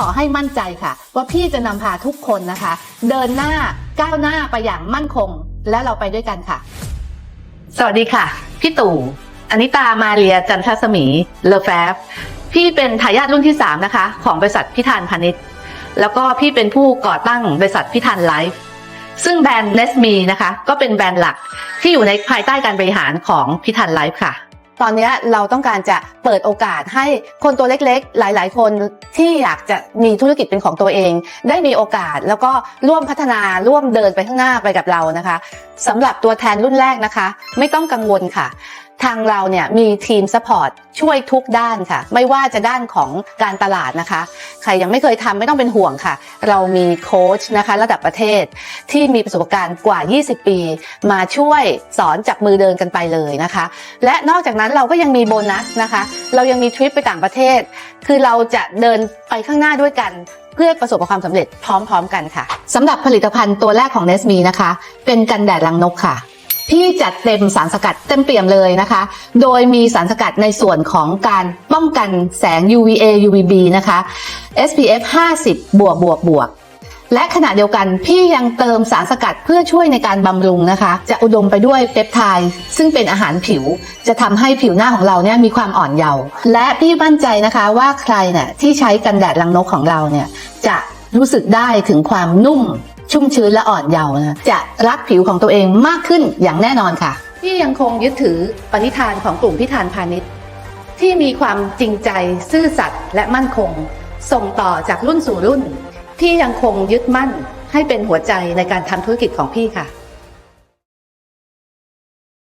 ขอให้มั่นใจค่ะ ว่าพี่จะนำพาทุกคนนะคะ เดินหน้าก้าวหน้าไปอย่างมั่นคง และเราไปด้วยกันค่ะ สวัสดีค่ะ พี่ตู่อนิตามาเรียจันทสมีเลอแฟบพี่เป็นทายาทรุ่นที่ 3 นะคะ ของบริษัทพิธานพาณิชย์แล้วก็พี่เป็นผู้ก่อตั้งบริษัทพิธานไลฟ์ซึ่งแบรนด์ n e s m e นะคะ ก็เป็นแบรนด์หลักที่อยู่ในภายใต้การบริหารของพิธานไลฟ์ค่ะ ตอนนี้เราต้องการจะเปิดโอกาสให้คนตัวเล็กๆ หลาย ๆ คนที่อยากจะมีธุรกิจเป็นของตัวเอง ได้มีโอกาสแล้วก็ร่วมพัฒนาร่วมเดินไปข้างหน้าไปกับเรานะคะสำหรับตัวแทนรุ่นแรกนะคะ ไม่ต้องกังวลค่ะ ทางเราเนี่ยมีทีมซัพพอร์ตช่วยทุกด้านค่ะ ไม่ว่าจะด้านของการตลาดนะคะ ใครยังไม่เคยทำไม่ต้องเป็นห่วงค่ะ เรามีโค้ชนะคะระดับประเทศที่มีประสบการณ์กว่า 20 ปี มาช่วยสอนจับมือเดินกันไปเลยนะคะ และนอกจากนั้นเราก็ยังมีโบนัสนะคะ เรายังมีทริปไปต่างประเทศ คือเราจะเดินไปข้างหน้าด้วยกันเพื่อประสบความสำเร็จพร้อมๆกันค่ะสำหรับผลิตภัณฑ์ตัวแรกของเนสมีนะคะ เป็นกันแดดรังนกค่ะ พี่จัดเต็มสารสกัดเต็มเปี่ยมเลยนะคะ โดยมีสารสกัดในส่วนของการป้องกันแสง UVA UVB นะคะ SPF 50 บวกบวกบวกและขณะเดียวกันพี่ยังเติมสารสกัดเพื่อช่วยในการบำรุงนะคะ จะอุดมไปด้วยเปปไทด์ซึ่งเป็นอาหารผิว จะทำให้ผิวหน้าของเราเนี่ยมีความอ่อนเยาว์และพี่มั่นใจนะคะว่าใครเนี่ยที่ใช้กันแดดรังนกของเราเนี่ยจะรู้สึกได้ถึงความนุ่ม ชุ่มชื้นและอ่อนเยาว์นะจะรักผิวของตัวเองมากขึ้นอย่างแน่นอนค่ะพี่ยังคงยึดถือปณิธานของกลุ่มพิธานพาณิชย์ ที่มีความจริงใจซื่อสัตย์และมั่นคง ส่งต่อจากรุ่นสู่รุ่นพี่ยังคงยึดมั่นให้เป็นหัวใจในการทำธุรกิจของพี่ค่ะ